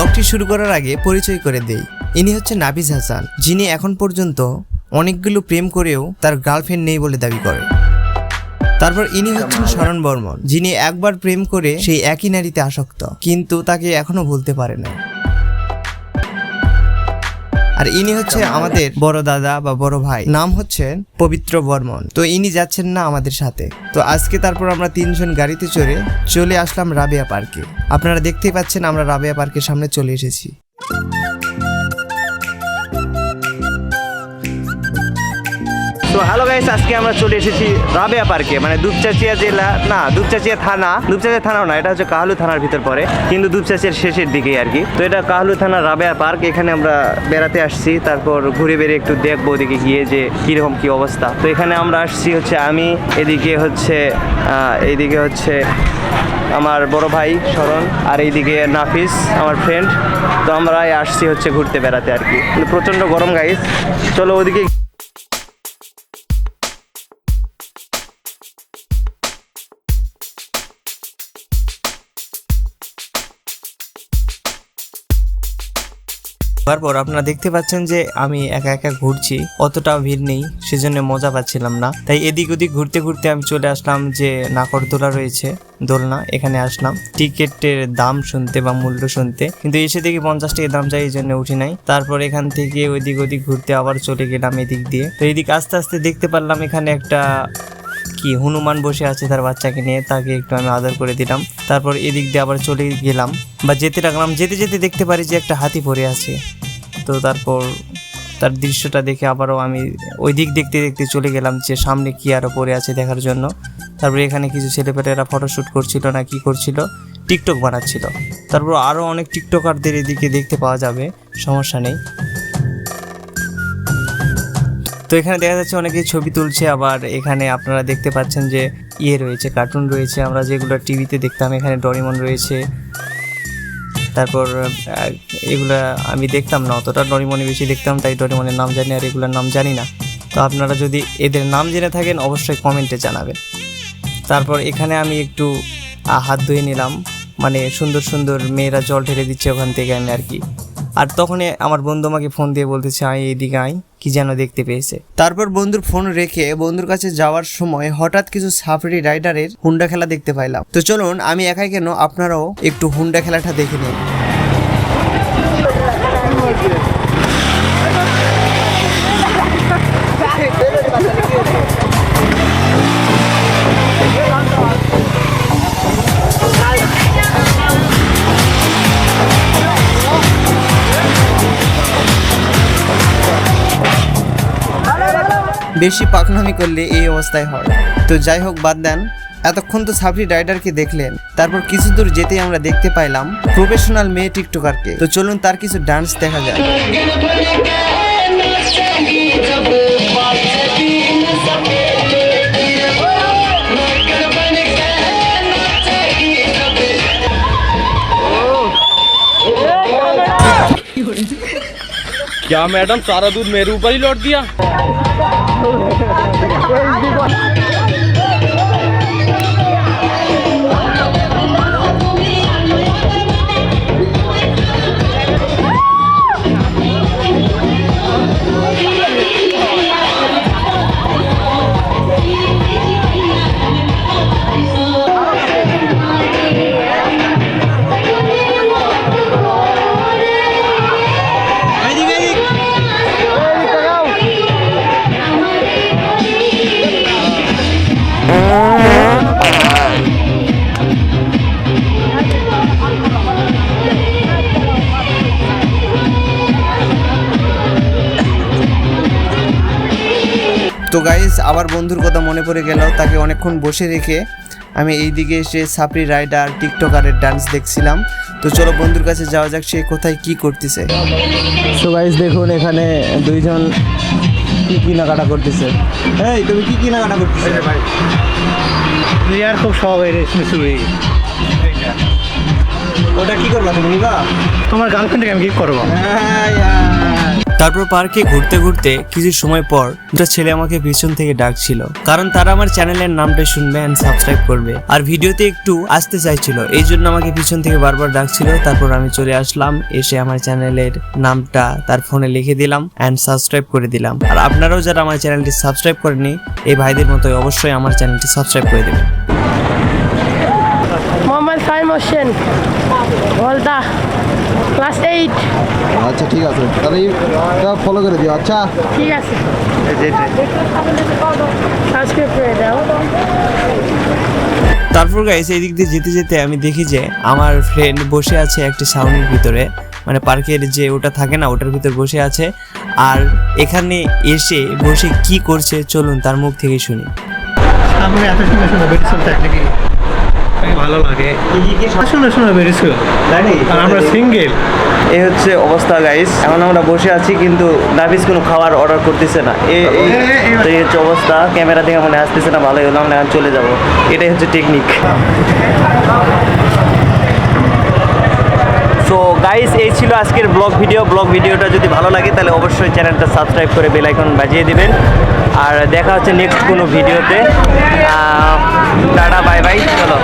ব্লগটি শুরু করার আগে পরিচয় করে দেই। ইনি হচ্ছে নাবিজ হাসান, যিনি এখন পর্যন্ত অনেকগুলো প্রেম করেও তার গার্লফ্রেন্ড নেই বলে দাবি করে। তারপর ইনি হচ্ছেন শরণ বর্মন, যিনি একবার প্রেম করে সেই একই নারীতে আসক্ত, কিন্তু তাকে এখনও ভুলতে পারে না আর ইনি হচ্ছে আমাদের বড় দাদা বা বড় ভাই। নাম হচ্ছে পবিত্র বর্মন। তো ইনি যাচ্ছেন না আমাদের সাথে। তো আজকে তারপর আমরা তিনজন গাড়িতে চড়ে চলে আসলাম রাবেয়া পার্কে। আপনারা দেখতেই পাচ্ছেন আমরা রাবেয়া পার্কের সামনে চলে এসেছি। তো হ্যালো গাইস আজকে আমরা চলে এসেছি রাবেয়া পার্কে মানে দুপচাচিয়া জেলা, না, দুপচাচিয়া থানা, দুপচাচিয়া থানাও না, এটা হচ্ছে কাহলু থানার ভিতর পড়ে, কিন্তু দুপচাচিয়ার শেষের দিকেই আর কি। তো এটা কাহলু থানার রাবেয়া পার্ক, এখানে আমরা বেড়াতে আসছি, তারপর ঘুরে বেড়ে একটু দেখব ওদিকে গিয়ে যে কীরকম কী অবস্থা। তো এখানে আমরা আসছি হচ্ছে আমি, এদিকে হচ্ছে এইদিকে হচ্ছে আমার বড় ভাই শরণ আর এইদিকে নাফিস, আমার ফ্রেন্ড তো আমরা আসছি হচ্ছে ঘুরতে বেড়াতে আর কি। কিন্তু প্রচণ্ড গরম গাইস চলো ওদিকে তারপর আপনারা দেখতে পাচ্ছেন যে আমি একা একা ঘুরছি, অতটা ভিড় নেই, সেজন্য মজা পাচ্ছিলাম না। তাই এদিক ওদিক ঘুরতে ঘুরতে আমি চলে আসলাম যে নাকরদোলা রয়েছে, দোলনা, এখানে আসলাম। টিকিটের দাম শুনতে বা মূল্য শুনতে, কিন্তু এসে দেখি পঞ্চাশ টাকা দাম চাই, এই জন্য উঠি নাই। তারপর এখান থেকে ওইদিক ওদিক ঘুরতে আবার চলে গেলাম এদিক দিয়ে। তো এদিক আস্তে আস্তে দেখতে পারলাম এখানে একটা কি হনুমান বসে আছে তার বাচ্চাকে নিয়ে, তাকে একটু আমি আদর করে দিলাম। তারপর এদিক দিয়ে আবার চলে গেলাম বা যেতে লাগলাম। যেতে যেতে দেখতে পারি যে একটা হাতি পড়ে আছে। তো তারপর তার দৃশ্যটা দেখে আবারও আমি ওই দিক দেখতে দেখতে চলে গেলাম যে সামনে কি আরও পড়ে আছে দেখার জন্য। তারপরে এখানে কিছু ছেলেপেলেরা ফটোশ্যুট করছিল না কি করছিল টিকটক বানাচ্ছিল। তারপর আরও অনেক টিকটকারদের এদিকে দেখতে পাওয়া যাবে, সমস্যা নেই। তো এখানে দেখা যাচ্ছে অনেকেই ছবি তুলছে, আবার এখানে আপনারা দেখতে পাচ্ছেন যে ইয়ে রয়েছে কার্টুন রয়েছে। আমরা যেগুলো টিভিতে দেখতাম, এখানে ডরিমন রয়েছে তারপর এগুলা আমি দেখতাম না, অতটা ডরিমনি বেশি দেখতাম, তাই ডরিমনের নাম জানি আর এগুলোর নাম জানি না। তো আপনারা যদি এদের নাম জেনে থাকেন, অবশ্যই কমেন্টে জানাবেন। তারপর এখানে আমি একটু হাত ধুয়ে নিলাম। মানে সুন্দর সুন্দর মেয়েরা জল ঢেলে দিচ্ছে ওখান থেকে আমি আর কি। আর তখনই আমার বন্ধু আমাকে ফোন দিয়ে বলতেছে, আয় এদিকে আয়, কি যেন দেখতে পেয়েছে? তারপর বন্ধুর ফোন রেখে বন্ধুর কাছে যাওয়ার সময় হঠাৎ কিছু সাফারি রাইডারের হুন্ডা খেলা দেখতে পাইলাম। তো চলুন, আমি একাই কেন আপনারাও একটু হুন্ডা খেলাটা দেখে নিন বেশি পাকনামি করলে এই অবস্থায় হয় তো যাই হোক বাদ দেন এতক্ষণ তো সাবরি রাইডারকে দেখলেন তারপর কিছু দূর যেতেই আমরা দেখতে পাইলাম প্রফেশনাল মেয়ে টিকটকারকে তো চলুন তার কিছু ডান্স দেখা যায় क्या मैडम सारा दूध मेरे ऊपर ही लौट दिया Well, hindi ko তো গাইজ আবার বন্ধুর কথা মনে পড়ে গেল তাকে অনেকক্ষণ বসে রেখে আমি এইদিকে এসে সাপড়ি রাইডার টিকটকারের ডান্স দেখছিলাম। তো চলো বন্ধুর কাছে যাওয়া যাক সে কোথায় কি করতেছে। তো গাইজ দেখুন এখানে দুইজন কি কেনাকাটা করতেছে। এই তুমি কি কেনাকাটা করতেছে? ভাই রিয়ার খুব শখ হয়ে রেশমি চুড়ি ওটা কি করবা তুমি তোমার গার্লফ্রেন্ডকে আমি কি করব। হ্যাঁ, তারপর পার্কে ঘুরতে ঘুরতে কিছু সময় পর দুটো ছেলে আমাকে পিছন থেকে ডাকছিল। কারণ তারা আমার চ্যানেলের নামটা শুনবে অ্যান্ড সাবস্ক্রাইব করবে। আর ভিডিওতে একটু আসতে চাইছিল, এই জন্য আমাকে পিছন থেকে বারবার ডাকছিল। তারপর আমি চলে আসলাম, এসে আমার চ্যানেলের নামটা তার ফোনে লিখে দিলাম অ্যান্ড সাবস্ক্রাইব করে দিলাম। আর আপনারাও যারা আমার চ্যানেলটি সাবস্ক্রাইব করেনি এই ভাইদের মতোই অবশ্যই আমার চ্যানেলটি সাবস্ক্রাইব করে দেবেন। হোসেন বলতা ক্লাস এইট আচ্ছা ঠিক আছে। তাহলে এটা ফলো করে দিও আচ্ছা। ঠিক আছে। সাবস্ক্রাইব করে দাও। তারপর গাইস এই দিক দিয়ে যেতে যেতে আমি দেখি যে আমার ফ্রেন্ড বসে আছে একটি সাউন্ডের ভিতরে। মানে পার্কের যে ওটা থাকে না ওটার ভিতর বসে আছে। আর এখানে এসে বসে কি করছে চলুন তার মুখ থেকে শুনি। সামনে এত সুন্দর সুন্দর ভালো লাগে। সুন্দর সুন্দর বেরিয়েছিল আর আমরা সিঙ্গেল এই হচ্ছে অবস্থা গাইস এখন আমরা বসে আছি কিন্তু নাফিস কোনো খাবার অর্ডার করতেছে না। এ এই হচ্ছে অবস্থা। ক্যামেরা থেকে মনে আসতেছে না ভালোই হলো আমরা এখন চলে যাব। এটাই হচ্ছে টেকনিক সো গাইস এই ছিল আজকের ব্লগ ভিডিও ব্লগ ভিডিওটা যদি ভালো লাগে তাহলে অবশ্যই চ্যানেলটা সাবস্ক্রাইব করে বেল আইকন বাজিয়ে দিবেন। আর দেখা হচ্ছে নেক্সট কোনো ভিডিওতে টাটা বাই বাই চলো।